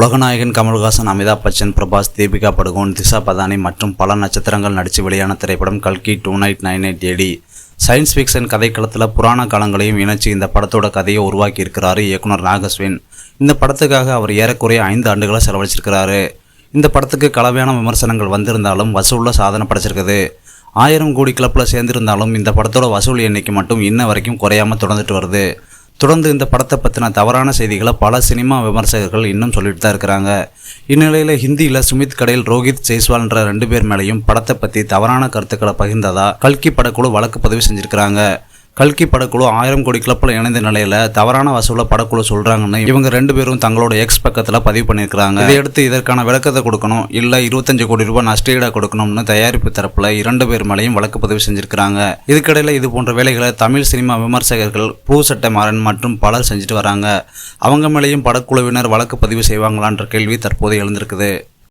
உலகநாயகன் கமல்ஹாசன் அமிதாப் பச்சன் பிரபாஸ் தீபிகா படுகோன் திஷா பதானி மற்றும் பல நட்சத்திரங்கள் நடித்து வெளியான திரைப்படம் கல்கி two eight nine eight AD. Science fiction கதைக்களத்தில் புராண காலங்களையும் இணைச்சு இந்த படத்தோட கதையை உருவாக்கி இருக்கிறாரு இயக்குனர் நாகஸ்வின். இந்த படத்துக்காக அவர் ஏறக்குறைய ஐந்து ஆண்டுகளை செலவழிச்சிருக்கிறாரு. இந்த படத்துக்கு கலவையான விமர்சனங்கள் வந்திருந்தாலும் வசூலில் சாதனை படைச்சிருக்குது. ஆயிரம் கோடி கிளப்பில் சேர்ந்திருந்தாலும் இந்த படத்தோட வசூல் எண்ணிக்கை மட்டும் இன்ன வரைக்கும் குறையாமல் தொடர்ந்துட்டு வருது. தொடர்ந்து இந்த படத்தை பற்றின தவறான செய்திகளை பல சினிமா விமர்சகர்கள் இன்னும் சொல்லிட்டு தான் இருக்கிறாங்க. இந்நிலையில் ஹிந்தியில் சுமித் கடையில் ரோஹித் ஜெய்ஸ்வால்ன்ற ரெண்டு பேர் மேலேயும் படத்தை பற்றி தவறான கருத்துக்களை பகிர்ந்ததா கல்கி படக்குழு வழக்கு பதிவு செஞ்சிருக்கிறாங்க. கல்கி படக்குழு ஆயிரம் கோடி கிளப்பில் இணைந்த நிலையில் தவறான வசூலை படக்குழு சொல்கிறாங்கன்னு இவங்க ரெண்டு பேரும் தங்களோட எக்ஸ் பக்கத்தில் பதிவு பண்ணியிருக்கிறாங்க. இதையடுத்து இதற்கான விளக்கத்தை கொடுக்கணும் இல்லை இருபத்தஞ்சு கோடி ரூபாய் நஷ்டஈடாக கொடுக்கணும்னு தயாரிப்பு தரப்பில் இரண்டு பேர் மேலேயும் வழக்கு பதிவு செஞ்சிருக்கிறாங்க. இதுக்கிடையில் இது போன்ற வேலைகளை தமிழ் சினிமா விமர்சகர்கள் பூ சட்டை மாறன் மற்றும் பலர் செஞ்சுட்டு வராங்க. அவங்க மேலேயும் படக்குழுவினர் வழக்கு பதிவு செய்வாங்களான்ற கேள்வி தற்போது எழுந்திருக்குது.